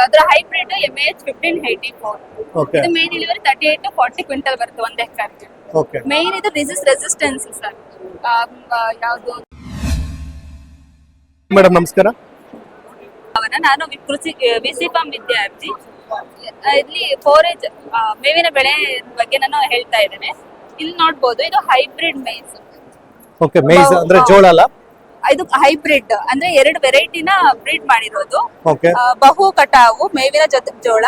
ಅದರ hybrid M H fifteen eighty four okay ಇದು main ಇಳುವರಿ thirty eight to forty quintal ಬರುತ್ತೆ ಒಂದ್ ಎಕರ್ ಓಕೆ ಮೇನ್ ಇದು ಡಿಸೀಸ್ ರೆಸಿಸ್ಟೆನ್ಸ್ ಸರ್ ಯಾವುದು? ಮೇಡಮ್ ನಮಸ್ಕಾರ. ಅವನ ನಾನು ವಿ- ಕೃಷಿ ವಿಸಿ ಪಾಮ್ ವಿದ್ಯಾರ್ಥಿ. ಇಲ್ಲಿ ಫೋರೇಜ್ ಮೇವಿನ ಬೆಳೆ ಬಗ್ಗೆ ನಾನು ಹೇಳ್ತಾ ಇದ್ದೇನೆ. ಇಲ್ಲಿ ನೋಡ್ಬೋದು ಇದು ಹೈಬ್ರಿಡ್ ಮೇಸ್ ಓಕೆ ಮೇಯ್ಸ್ ಅಂದ್ರೆ ಜೋಳ ಅಲ್ಲ? ಇದು ಹೈಬ್ರಿಡ್ ಅಂದ್ರೆ ಎರಡು ವೆರೈಟಿನ ಬ್ರೀಡ್ ಮಾಡಿರೋದು. ಓಕೆ ಬಹು ಕಟಾವು ಮೇವಿನ ಜೊತೆ ಜೋಳ.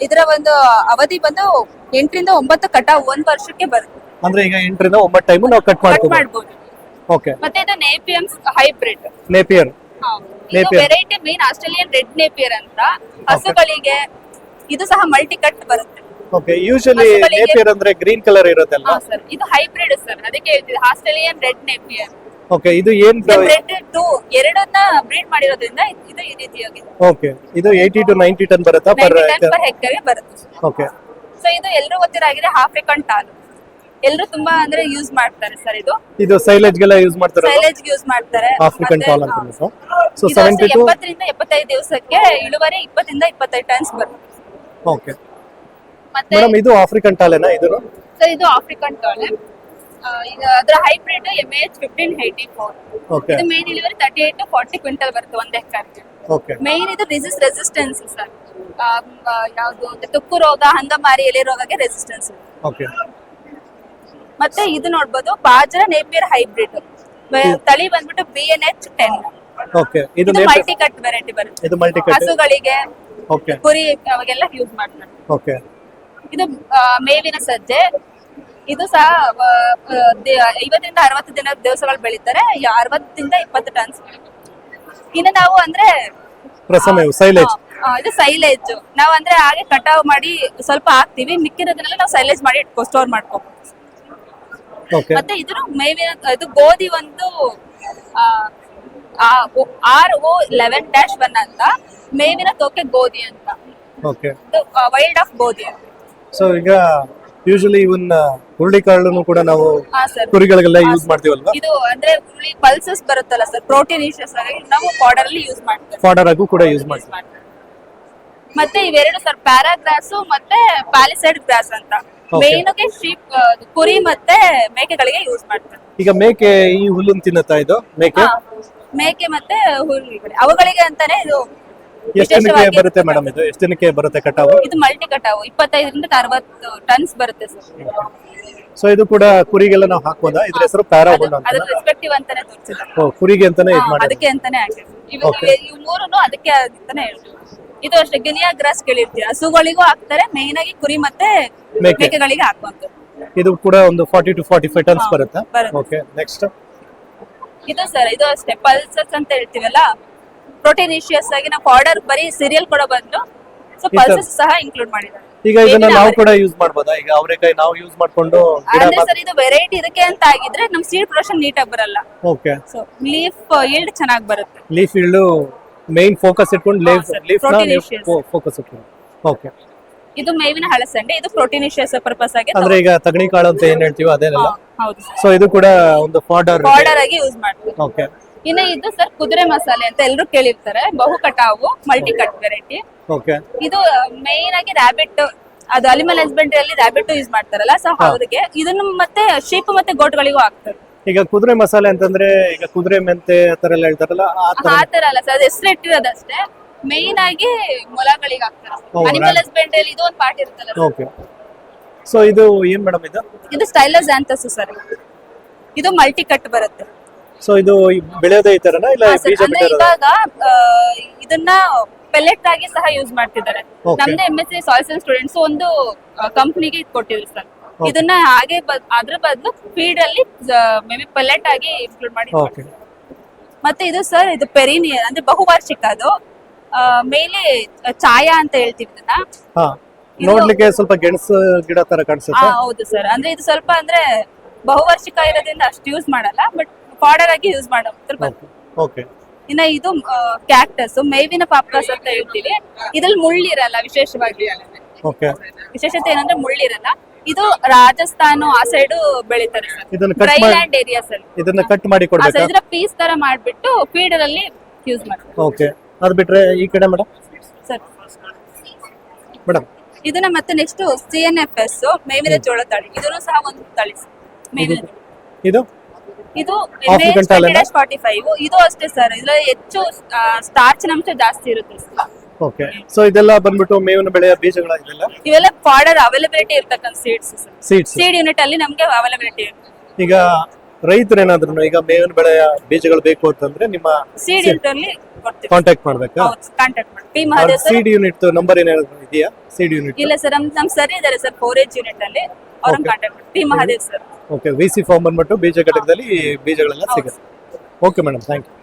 ಇದರ ಒಂದು ಅವಧಿ ಬಂದು ಎಂಟರಿಂದ ಒಂಬತ್ತು ಕಟಾವು ಒಂದ್ ವರ್ಷಕ್ಕೆ ಬರುತ್ತೆ. ಅಂದ್ರೆ ಈಗ ಎಂಟರಿಂದ ಒಂಬತ್ತು ಟೈಮ್ ನಾವು ಕಟ್ ಕಟ್ ಮಾಡ್ಕೋಬಹುದು ಮಾಡ್ಬೋದು. ಓಕೆ ಮತ್ತೆ ಇದು Napier hybrid. Napier Napier. Variety main Australian red Napier ಅಂತ. ಹಸುಗಳಿಗೆ ಇದು ಸಹ ಮಲ್ಟಿ ಕಟ್ ಬರುತ್ತೆ. ಓಕೆ ಯೂಶಲಿ ಹಸುಗಳಿಗೆ- ನೇಪಿಯರ್ ಅಂದ್ರೆ ಗ್ರೀನ್ ಕಲರ್ ಇರುತ್ತಲ್ಲ ಹಾ ಸರ್ ಇದು ಹೈಬ್ರಿಡ್ ಸರ್ ಅದಕ್ಕೆ ಹೇಳ್ತಿದ್ದೆ ಆಸ್ಟ್ರೇಲಿಯನ್ ರೆಡ್ ನೇಪಿಯರ್. ಓಕೆ ಇದು ಏನ್ ರೆಡ್ ಟು ಎರಡನ್ನ ಬ್ರೀಡ್ ಮಾಡಿರೋದ್ರಿಂದ ಇದ್- ಈ ರೀತಿಯಾಗಿದೆ ಓಕೆ ಇದು ಏಯ್ಟಿ ಟು ನೈಂಟಿ ಟನ್ ಬರುತ್ತಾ ಪರ್ ಪರ್ ಹೆಕ್ಟರ್ಗೆ ಬರುತ್ತೆ. ಓಕೆ ಸೊ ಇದು ಎಲ್ಲರೂ ಗೊತ್ತಿರಾಗಿದೆ ಆಫ್ರಿಕನ್ ಟಾಲ್ ಎಲ್ಲರೂ ತುಂಬಾ ಅಂದ್ರೆ ಯೂಸ್ ಮಾಡ್ತಾರೆ ಸರ್ ಇದು. ಇದು ಸೈಲೇಜ್ ಗೆಲ್ಲ ಯೂಸ್ ಮಾಡ್ತಾರೆ. ಸೈಲೇಜ್ ಯೂಸ್ ಮಾಡ್ತಾರೆ ಆಫ್ರಿಕನ್ ಟಾಲ್ ಅಂತ. ಸೊ ಇದು ಸೆವೆಂಟಿ ಅಷ್ಟೇ ಟು ಎಪ್ಪತ್ತರಿಂದ ಎಪ್ಪತ್ತೈದು ದಿವಸಕ್ಕೆ ಇಳುವರಿ ಇಪ್ಪತ್ತರಿಂದ ಇಪ್ಪತ್ತೈದು ಟನ್ಸ್ ಬರುತ್ತೆ. ಓಕೆ ಮತ್ತೆ ಮೇಡಂ ಇದು ಆಫ್ರಿಕನ್ ಟಾಲ್ ಏನಾ ಇದು? ಸರ್ ಇದು ಆಫ್ರಿಕನ್ ಟಾಲ್ ಈಗ ಅದರ hybrid M H fifteen eighty four okay ಇದು ಮೇನ್ ಇಳುವರಿ thirty eight to forty quintal ಬರುತ್ತೆ ಒಂದ್ ಎಕರ್ಗೆ. ಓಕೆ ಮೇನ್ ಇದು ರಿಸಿಸ್ ರೆಸಿಸ್ಟೆನ್ಸ್ ಸರ್ ಯಾವುದು ತುಕ್ಕು ರೋಗ ಹಂಗಮಾರಿ ಎಲೆ ರೋಗಕ್ಕೆ ರೆಸಿಸ್ಟೆನ್ಸ್ ಓಕೆ ಮತ್ತೆ ಇದು ನೋಡ್ಬೋದು ಬಾಜ್ರ ನೇಪಿಯರ್ ಹೈಬ್ರಿಡ್ ತಳಿ ಬಂದ್ಬಿಟ್ಟು B N H ten okay ಇದು ಇದು ಮಲ್ಟಿ ಕಟ್ ವೆರೈಟಿ ಬರುತ್ತೆ. ಇದು ಮಲ್ಟಿ ಕಟ್ ಹಸುಗಳಿಗೆ ಓಕೆ ಕುರಿ ಅವಾಗೆಲ್ಲ ಯೂಸ್ ಮಾಡ್ತಾರೆ. ಓಕೆ ಇದು ಮೇವಿನ ಸಜ್ಜೆ ಇದು ಸಹ ಐವತ್ತರಿಂದ ಅರವತ್ತು ದಿನ ದಿವಸಗಳು ಬೆಳೀತಾರೆ. ಅರವತ್ತಿಂದ ಅರವತ್ತರಿಂದ ಇಪ್ಪತ್ತು ಟನ್ಸ್. ಇನ್ನು ನಾವು ಅಂದ್ರೆ ಸೈಲೇಜ್ ಇದು ಸೈಲೇಜ್ ನಾವು ಅಂದ್ರೆ ಹಾಗೆ ಕಟಾವ್ ಮಾಡಿ ಸ್ವಲ್ಪ ಹಾಕ್ತಿವಿ. ಮಿಕ್ಕಿರೋದ್ರಲ್ಲ ನಾವು ಸೈಲೇಜ್ ಮಾಡಿ ಇಟ್ಕೋ ಸ್ಟೋರ್ ಮಾಡ್ಕೋಬಹುದು ಮತ್ತೆ ಇದು ಮೇವಿನ ಇದು ಗೋಧಿ ಒಂದು R O eleven dash one ಅಂತ. ಮೇವಿನ ತೋಕೆ ಗೋಧಿ ಅಂತ. ಓಕೆ ಇದು ವೈಲ್ಡ್ ಆಫ್ ಗೋಧಿ ಅಂತ. ಸೊ ಈಗ ಯೂಶಲಿ ಇವನ್ನ ಹುರುಳಿ ಕಾಳನ್ನು ಕೂಡ ನಾವು ಹಾ ಸರ್. ಕುರಿಗಳಿಗೆಲ್ಲ ಯೂಸ್ ಮಾಡ್ತೀವಲ್ವಾ? ಇದು ಅಂದ್ರೆ ಹುರುಳಿ ಪಲ್ಸಸ್ ಬರುತ್ತಲ್ಲ ಸರ್ ಪ್ರೋಟೀನ್ ಆಗಿ ನಾವು ಪೌಡರ್ ಅಲ್ಲಿ ಯೂಸ್ ಮಾಡ್ತೇವೆ. ಫಾಡರ್ ಆಗೂ ಕೂಡ ಯೂಸ್ ಮಾಡ್ತೀವಿ. ಮತ್ತೆ ಇವೆರಡು ಸರ್ ಪ್ಯಾರಾಗ್ರಾಸ್ ಮತ್ತೆ ಪ್ಯಾಲಿಸೈಡ್ ಗ್ರಾಸ್ ಅಂತ. Okay. ಮೇನ್ಗೆ ಶೀಪ್ ಕುರಿ ಮತ್ತೆ ಮೇಕೆಗಳಿಗೆ ಯೂಸ್ ಮಾಡ್ತಾರೆ ಈಗ ಮೇಕೆ ಈ ಹುಲ್ಲನ್ನು ತಿನ್ನುತ್ತಾ ಇದು? ಮೇಕೆ? ಹಾ. ಮೇಕೆ ಮತ್ತೆ ಹುರುಳಿಗಳು ಅವುಗಳಿಗೆ ಅಂತಾನೆ ಇದು ಎಷ್ಟು ದಿನಕ್ಕೆ ವಿಶೇಷವಾಗಿ ಬರುತ್ತೆ ಮೇಡಮ್ ಇದು? ಎಷ್ಟು ದಿನಕ್ಕೆ ಬರುತ್ತೆ ಕಟಾವು? ಇದು ಮಲ್ಟಿ ಕಟಾವು ಇಪ್ಪತ್ತೈದರಿಂದ ಅರವತ್ತು ಟನ್ಸ್ ಬರುತ್ತೆ ಸರ್ ಸೊ ಇದು ಕೂಡ ಕುರಿಗೆಲ್ಲ ನಾವು ಹಾಕೋದ ಇದ್ರ ಹೆಸರು ಪ್ಯಾರಾ ಹುಲ್ಲು ಅಂತ ಅದ್ರ ರೆಸ್ಪೆಕ್ಟಿವ್ ಅಂತಾನೆ ತೋರಿಸಿದ್ದಾರೆ ಓ ಕುರಿಗೆ ಅಂತಾನೆ ಇದು ಮಾಡಿ ಅದಕ್ಕೆ ಅಂತಾನೆ ಹಾಕಿದ್ರು ಇವು ಇವು ಮೂರನ್ನು ಅದಕ್ಕೆ ಅಂತಾನೆ ಹೇಳ್ತೀವಿ. ಇದು ಅಷ್ಟೇ ಗಿನಿಯಾ ಗ್ರಾಸ್ ಕೇಳಿರ್ತೀವಿ ಹಸುಗಳಿಗೂ ಹಾಕ್ತಾರೆ ಮೇನ್ ಆಗಿ ಕುರಿ ಮತ್ತೆ ಮೇಕೆ. ಮೇಕೆಗಳಿಗೆ ಹಾಕುವಂತ ಇದು ಕೂಡ ಒಂದು forty to forty five tons ಬರುತ್ತೆ? ಬರುತ್ತೆ. ಓಕೆ ನೆಕ್ಸ್ಟ್ ಇದು ಸರ್ ಇದು ಅಷ್ಟೇ ಪಲ್ಸಸ್ ಅಂತ ಹೇಳ್ತೀವಲ್ಲ? ಪ್ರೋಟೀನಿಷಿಯಸ್ ಆಗಿ ನಾವು ಪೌಡರ್ ಬರೀ ಸೀರಿಯಲ್ ಕೂಡ ಬಂದು ಸೊ ಪಲ್ಸಸ್ ಸಹ ಇನ್ಕ್ಲೂಡ್ ಮಾಡಿದ್ದಾರೆ. ಈಗ ಇದನ್ನ ನಾವು ಕೂಡ ಯೂಸ್ ಮಾಡಬಹುದಾ ಈಗ ಅವರೆಕಾಯಿ ನಾವು ಯೂಸ್ ಮಾಡ್ಕೊಂಡು ಅಂದ್ರೆ ಸರ್ ಇದು ವೆರೈಟಿ ಇದಕ್ಕೆ ಅಂತ ಆಗಿದ್ರೆ ನಮ್ ಸೀಡ್ ಪ್ರೊಡಕ್ಷನ್ ನೀಟಾಗಿ ಬರಲ್ಲ. ಓಕೆ ಸೊ ಲೀಫ್ ಈಲ್ಡ್ ಚೆನ್ನಾಗಿ ಬರುತ್ತೆ. ಲೀಫ್ ಇಲ್ಡು ಮೇನ್ ಫೋಕಸ್ ಇಟ್ಕೊಂಡು ಲೀಫ್ sir. ಲೀಫ್. ಫೋಕಸ್ ಇಟ್ಕೊಂಡು. ಓಕೆ ಇದು ಮೇವಿನ ಹಳಸಂಡೆ ಇದು ಪ್ರೋಟೀನಿಷಿಯಸ್ ಪರ್ಪಸ್ ಆಗಿ ಅಂದ್ರೆ ಈಗ ತಗಣಿ ಕಾಳು ಅಂತ ಏನ್ ಹೇಳ್ತೀವಿ ಅದೇನಲ್ಲ? ಹೌದು ಸೊ ಇದು ಕೂಡ ಒಂದು ಫಾಡರ್ ಪೌಡರ್ ಆಗಿ ಯೂಸ್ ಮಾಡ್ತೀವಿ ಓಕೆ ಇನ್ನು ಇದು ಸರ್ ಕುದುರೆ ಮಸಾಲೆ ಅಂತ ಎಲ್ಲರೂ ಕೇಳಿರ್ತಾರೆ. ಬಹು ಕಟಾವು ಮಲ್ಟಿ ಕಟ್ ವೆರೈಟಿ ಇದು ಮೇನ್ ಆಗಿ ರಾಬಿಟ್ ಅದು ಅನಿಮಲ್ ಹಸ್ಬೆಂಡ್ರಿ ಅಲ್ಲಿ ರಾಬಿಟ್ ಯೂಸ್ ಮಾಡ್ತಾರಲ್ಲ ಸೊ ಅವ್ರಿಗೆ ಇದನ್ನು ಮತ್ತೆ ಶೀಪ್ ಮತ್ತೆ ಗೋಟ್ಗಳಿಗೂ ಹಾಕ್ತಾರೆ. ಈಗ ಕುದುರೆ ಮಸಾಲೆ ಅಂತಂದ್ರೆ ಈಗ ಕುದುರೆ ಮೆಂತೆ ಆ ತರ ಎಲ್ಲ ಹೇಳ್ತಾರಲ್ಲ ಆತರ ಅಲ್ಲ ಸರ್ ಅದು ಹೆಸರು ಇಟ್ಟಿರೋದಷ್ಟೇ. ಮೇನ್ ಆಗಿ ಮೊಲಗಳಿಗೆ ಹಾಕ್ತಾರೆ. ಅನಿಮಲ್ ಹಸ್ಬೆಂಡ್ರಿ ಅಲ್ಲಿ ಇದು ಒಂದು ಪಾರ್ಟ್ ಇರುತ್ತಲ್ಲ ಓಕೆ ಸೊ ಇದು ಏನ್ ಮೇಡಮ್ ಇದು? ಇದು ಸ್ಟೈಲಸ್ ಆಂತಸ್ ಸರ್ ಇದು ಮಲ್ಟಿ ಕಟ್ ಬರುತ್ತೆ. ಸೊ ಇದು ಬೆಳೆಯೋದೇ ಈ ತರನಾ? ಇಲ್ಲ ಹಾ, sir. ಬೀಜ ಅಂದ್ರೆ ಬಿಟ್ಟಿರೋದಾ? ಇವಾಗ ಆ, ಇದನ್ನ ಪೆಲೆಟ್ ಆಗಿ ಸಹ ಯೂಸ್ ಮಾಡ್ತಿದ್ದಾರೆ. Okay. ನಮ್ದು M S C soil science students ಒಂದು ಕಂಪ್ನಿಗೆ ಕೊಟ್ಟಿದ್ರು ಸರ್. ಇದನ್ನ ಹಾಗೆ ಬದ್- ಅದ್ರ ಬದಲು ಫೀಡ್ ಅಲ್ಲಿ ಮೇ ಬಿ ಪೆಲೆಟ್ ಆಗಿ ಇನ್ಕ್ಲೂಡ್ ಮಾಡಿ ಓಕೆ ಮತ್ತೆ ಇದು ಸರ್ ಇದು ಪೆರಿನಿಯರ್ ಅಂದ್ರೆ ಬಹುವಾರ್ಷಿಕ ಅದು. ಆ, ಮೇಲೆ ಛಾಯಾ ಅಂತ ಹೇಳ್ತೀವಿ ಇದನ್ನ. ಹಾ. ನೋಡ್ಲಿಕ್ಕೆ ಸ್ವಲ್ಪ ಗೆಣಸು ಗಿಡ ತರ ಆ, ಕಾಣಿಸುತ್ತೆ ಹೌದು ಸರ್. ಅಂದ್ರೆ ಇದು ಸ್ವಲ್ಪ ಅಂದ್ರೆ ಬಹುವಾರ್ಷಿಕ ಇರೋದ್ರಿಂದ ಅಷ್ಟು ಯೂಸ್ ಮಾಡಲ್ಲ ಬಟ್ ಪಾಡರ್ ಆಗಿ ಯೂಸ್ ಮಾಡೋ ಓಕೆ ಇನ್ನ ಇದು ಕ್ಯಾಕ್ಟಸ್ ಮೇವಿನ ಪಾಪ್ಕಾಸ್ ಅಂತ ಹೇಳ್ತೀವಿ. ಇದ್ರಲ್ಲಿ ಮುಳ್ಳಿರಲ್ಲ ವಿಶೇಷವಾಗಿ. ವಿಶೇಷತೆ ಏನಂದ್ರೆ ಮುಳ್ಳಿರಲ್ಲ ಇದು ರಾಜಸ್ಥಾನ ಆ ಸೈಡ್ ಬೆಳಿತಾರೆ ಡ್ರೈ ಲ್ಯಾಂಡ್ ಏರಿಯಾಸ್ ಅಲ್ಲಿ. ಇದನ್ನ ಕಟ್ ಮಾಡಿ ಇದನ್ನ ಪೀಸ್ ತರ ಮಾಡ್ಬಿಟ್ಟು ಫೀಡರ್ ಅಲ್ಲಿ ಯೂಸ್ ಮಾಡ್ತಾರೆ ಓಕೆ ಅದ್ ಬಿಟ್ರೆ ಈ ಕಡೆ ಮೇಡಮ್ ಸರ್. ಮೇಡಮ್ ಇದನ್ನ ಮತ್ತೆ next C N F S ಮೇವಿನ ಜೋಳ ತಳಿ. ಇದನ್ನು ಸಹ ಒಂದು ತಳಿ ಮೇವಿನ ಇದು? ಇದು? ಫಾರ್ಟಿ ಫೈವ್ ಇದು ಅಷ್ಟೇ ಸರ್ ಇದ್ರಲ್ಲಿ ಹೆಚ್ಚು ಸ್ಟಾರ್ಚ್ ಅಂಶ ಜಾಸ್ತಿ ಇರುತ್ತೆ. ಓಕೆ ಸೊ ಇದೆಲ್ಲ ಬಂದ್ಬಿಟ್ಟು ಮೇವಿನ ಬೆಳೆಯ ಬೀಜಗಳ ಇದೆಲ್ಲ? ಇವೆಲ್ಲ ಫಾರ್ಡರ್ ಅವೈಲಬಿಲಿಟಿ ಇರ್ತಕ್ಕಂಥ ಸೀಡ್ಸ್ ಸೀಡ್ಸ್ ಸೀಡ್ ಯೂನಿಟ್ ಅಲ್ಲಿ ನಮಗೆ ಅವೈಲಬಿಲಿಟಿ ಇರುತ್ತೆ. ಈಗ ರೈತರೇನಾದ್ರೂ ಈಗ ಮೇವಿನ ಬೆಳೆಯ ಬೀಜಗಳು ಬೇಕು ಅಂತಂದ್ರೆ ನಿಮ್ಮ ಸೀಡ್ ಯೂನಿಟ್ ಅಲ್ಲಿ ಕೊಡ್ತೀವಿ. ಕಾಂಟ್ಯಾಕ್ಟ್ ಮಾಡ್ಬೇಕಾ? ಕಾಂಟ್ಯಾಕ್ಟ್ ಮಾಡಿ P Mahadev sir. Seed unit number ಏನಾದ್ರು ಇದೆಯಾ? ಸೀಡ್ ಯೂನಿಟ್ ಇಲ್ಲ ಸರ್ ನಮ್ ನಮ್ ಸರ್ ಇದಾರೆ ಸರ್ ಫೋರೇಜ್ ಯೂನಿಟ್ ಅಲ್ಲಿ. ಅವ್ರನ್ನ ಕಾಂಟ್ಯಾಕ್ಟ್ ಮಾಡಿ P Mahadev sir. Okay VC farm ಬಂದ್ಬಿಟ್ಟು ಬೀಜ ಘಟಕದಲ್ಲಿ ಬೀಜಗಳೆಲ್ಲ ಸಿಗುತ್ತೆ. Okay madam thank you